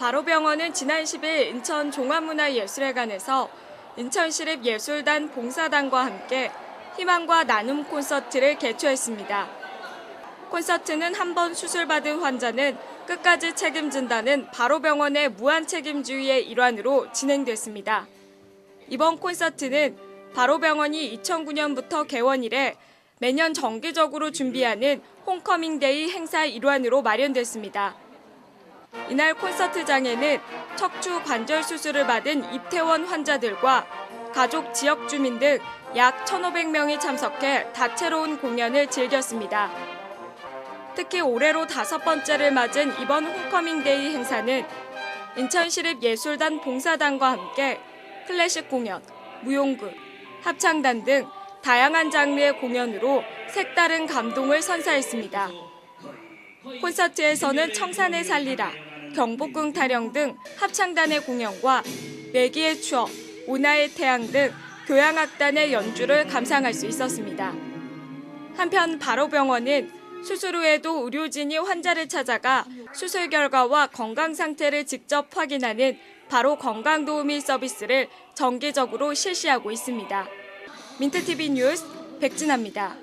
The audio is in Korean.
바로병원은 지난 10일 인천 종합문화예술회관에서 인천시립 예술단 봉사단과 함께 희망과 나눔 콘서트를 개최했습니다. 콘서트는 한 번 수술받은 환자는 끝까지 책임진다는 바로병원의 무한 책임주의의 일환으로 진행됐습니다. 이번 콘서트는 바로병원이 2009년부터 개원 이래 매년 정기적으로 준비하는 홈커밍데이 행사 일환으로 마련됐습니다. 이날 콘서트장에는 척추 관절 수술을 받은 입퇴원 환자들과 가족 지역 주민 등 약 1,500명이 참석해 다채로운 공연을 즐겼습니다. 특히 올해로 다섯 번째를 맞은 이번 홈커밍데이 행사는 인천시립예술단 봉사단과 함께 클래식 공연, 무용극, 합창단 등 다양한 장르의 공연으로 색다른 감동을 선사했습니다. 콘서트에서는 청산의 살리라, 경복궁 타령 등 합창단의 공연과 내기의 추억, 오나의 태양 등 교향악단의 연주를 감상할 수 있었습니다. 한편 바로병원은 수술 후에도 의료진이 환자를 찾아가 수술 결과와 건강 상태를 직접 확인하는 바로 건강 도우미 서비스를 정기적으로 실시하고 있습니다. 민트TV 뉴스 백진아입니다.